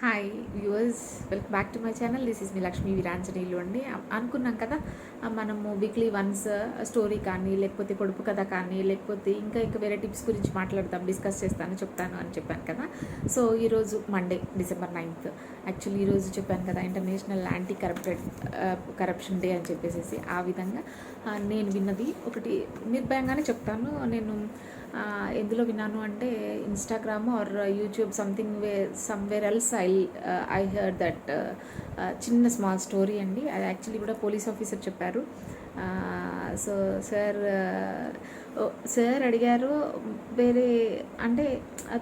Hi viewers welcome back to my channel this is me Lakshmi Veeranjaneelu అండి. అనుకున్నాం కదా మనము వీక్లీ వన్స్ స్టోరీ కానీ లేకపోతే పొడుపు కథ కానీ లేకపోతే ఇంకా ఇంకా వేరే టిప్స్ గురించి మాట్లాడతాం డిస్కస్ చేస్తాను చెప్తాను అని చెప్పాను కదా. సో ఈరోజు మండే డిసెంబర్ నైన్త్ యాక్చువల్లీ ఈరోజు చెప్పాను కదా international anti corrupted corruption day అని చెప్పేసి ఆ విధంగా నేను విన్నది ఒకటి నిర్భయంగానే చెప్తాను. నేను ఎందులో విన్నాను అంటే Instagram or YouTube something way somewhere else I I heard that చిన్న స్మాల్ స్టోరీ అండి. అది యాక్చువల్లీ కూడా పోలీస్ ఆఫీసర్ చెప్పారు. సో సార్ సార్ అడిగారు వేరే అంటే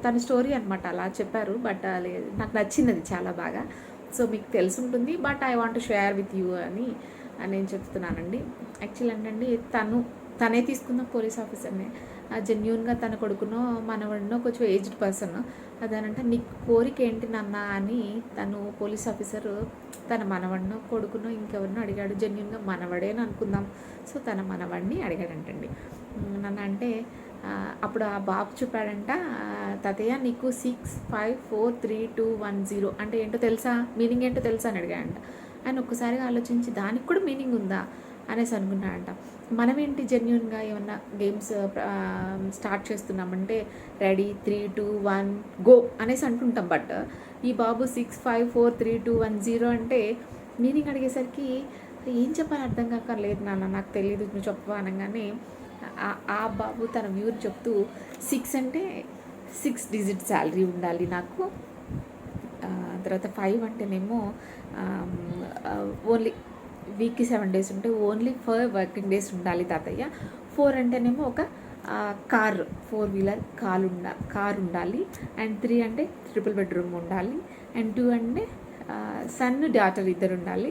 తన స్టోరీ అనమాట అలా చెప్పారు బట్ uh, నాకు నచ్చింది అది చాలా బాగా. సో మీకు తెలిసి ఉంటుంది but I want share with you అని. అని నేను చెప్తున్నానండి. యాక్చువల్ ఏంటంటే తను తనే తీసుకున్న పోలీస్ ఆఫీసర్నే. జెన్యున్గా తన కొడుకునో మనవడినో కొంచెం ఏజ్డ్ పర్సన్ అదేనంటే నీ కోరిక ఏంటి నాన్న? అని తను పోలీస్ ఆఫీసర్ తన మనవడినో కొడుకునో ఇంకెవరినో అడిగాడు. జెన్యున్గా మనవడే అని అనుకుందాం. సో తన మనవడిని అడిగాడంటండి. నన్ను అంటే అప్పుడు ఆ బాబు చూపాడంట "ఆ, తాతయ్య నీకు six five four three two one zero అంటే ఏంటో తెలుసా? మీనింగ్ ఏంటో తెలుసా? అని అడిగాడంట. అని ఒక్కసారిగా ఆలోచించి దానికి కూడా మీనింగ్ ఉందా అనేసి అనుకున్నాడంట. మనం ఏంటి జెన్యున్గా ఏమన్నా గేమ్స్ స్టార్ట్ చేస్తున్నామంటే ready three two one go అనేసి అంటుంటాం. బట్ ఈ బాబు six five four three two one zero అంటే మీనింగ్ అడిగేసరికి ఏం చెప్పాలి అర్థం కాక లేదు నాన్న నాకు తెలియదు నువ్వు చెప్పు అనగానే ఆ- బాబు తన వ్యూర్ చెప్తూ సిక్స్ అంటే సిక్స్ డిజిట్ శాలరీ ఉండాలి నాకు తర్వాత ఫైవ్ అంటేనేమో ఓన్లీ వీక్కి సెవెన్ డేస్ ఉంటే ఓన్లీ ఫర్ వర్కింగ్ డేస్ ఉండాలి తాతయ్య. ఫోర్ అంటేనేమో ఒక కార్ ఫోర్ వీలర్ కార్ ఉండాలి కార్ ఉండాలి. అండ్ త్రీ అంటే ట్రిపుల్ బెడ్రూమ్ ఉండాలి. అండ్ టూ అంటే సన్ డాటర్ ఇద్దరు ఉండాలి.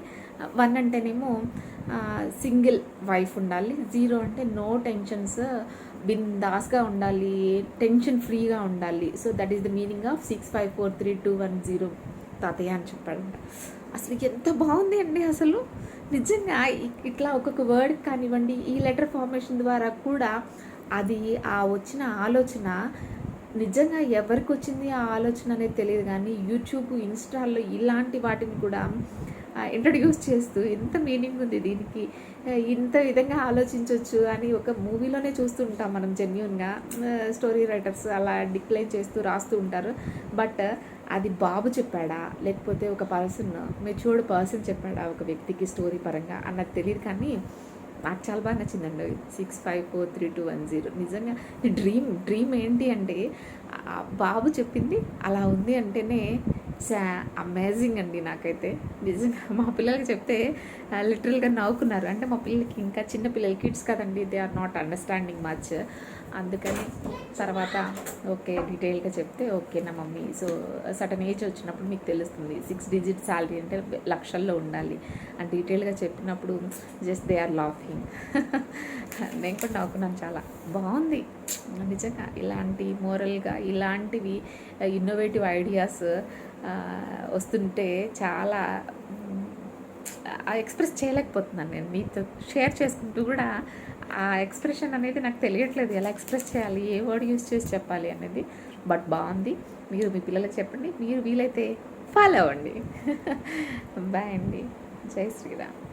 వన్ అంటేనేమో సింగిల్ వైఫ్ ఉండాలి. జీరో అంటే నో టెన్షన్స్ బిందాస్గా ఉండాలి టెన్షన్ ఫ్రీగా ఉండాలి. So that is the meaning of six five four three two one zero తాతయ్య అని చెప్పాడంట అసలు ఎంత బాగుంది అండి అసలు. నిజంగా ఇట్లా ఒక్కొక్క వర్డ్ కానివ్వండి ఈ లెటర్ ఫార్మేషన్ ద్వారా కూడా అది ఆ వచ్చిన ఆలోచన నిజంగా ఎవరికి వచ్చింది ఆ ఆలోచన అనేది తెలియదు కానీ యూట్యూబ్ ఇన్స్టాల్లో ఇలాంటి వాటిని కూడా ఇంట్రడ్యూస్ చేస్తూ ఎంత మీనింగ్ ఉంది దీనికి ఇంత విధంగా ఆలోచించవచ్చు అని ఒక మూవీలోనే చూస్తూ ఉంటాం మనం జెన్యున్గా స్టోరీ రైటర్స్ అలా డిక్లైన్ చేస్తూ రాస్తూ ఉంటారు. బట్ అది బాబు చెప్పాడా? లేకపోతే ఒక పర్సన్ మెచ్యూర్డ్ పర్సన్ చెప్పాడా? ఒక వ్యక్తికి స్టోరీ పరంగా అన్నది తెలియదు కానీ నాకు చాలా బాగా నచ్చిందండి. Six five four three two one zero నిజంగా డ్రీమ్ డ్రీమ్ ఏంటి అంటే బాబు చెప్పింది అలా ఉంది అంటేనే సా అమేజింగ్ అండి నాకైతే. నిజంగా మా పిల్లలకి చెప్తే లిటరల్గా నవ్వుకున్నారు. అంటే మా పిల్లలకి ఇంకా చిన్న పిల్లలు కిడ్స్ కదండి they are not understanding much అందుకని తర్వాత ఓకే డీటెయిల్గా చెప్తే ఓకే నా మమ్మీ. సో సటన్ ఏజ్ వచ్చినప్పుడు మీకు తెలుస్తుంది సిక్స్ డిజిట్ శాలరీ అంటే లక్షల్లో ఉండాలి. అని డీటెయిల్గా చెప్పినప్పుడు జస్ట్ దే ఆర్ లాఫింగ్ నేను కూడా నవ్వుకున్నాను చాలా. బాగుంది. నిజంగా ఇలాంటి మోరల్గా ఇలాంటివి ఇన్నోవేటివ్ ఐడియాస్ వస్తుంటే చాలా ఆ ఎక్స్ప్రెస్ చేయలేకపోతున్నాను నేను. మీతో షేర్ చేసుకుంటూ కూడా ఆ ఎక్స్ప్రెషన్ అనేది నాకు తెలియట్లేదు. ఎలా ఎక్స్ప్రెస్ చేయాలి? ఏ వర్డ్ యూస్ చేసి చెప్పాలి అనేది. బట్ బాగుంది. మీరు మీ పిల్లలకి చెప్పండి. మీరు వీలైతే ఫాలో అవ్వండి. బాయ్ అండి. జై శ్రీరామ్.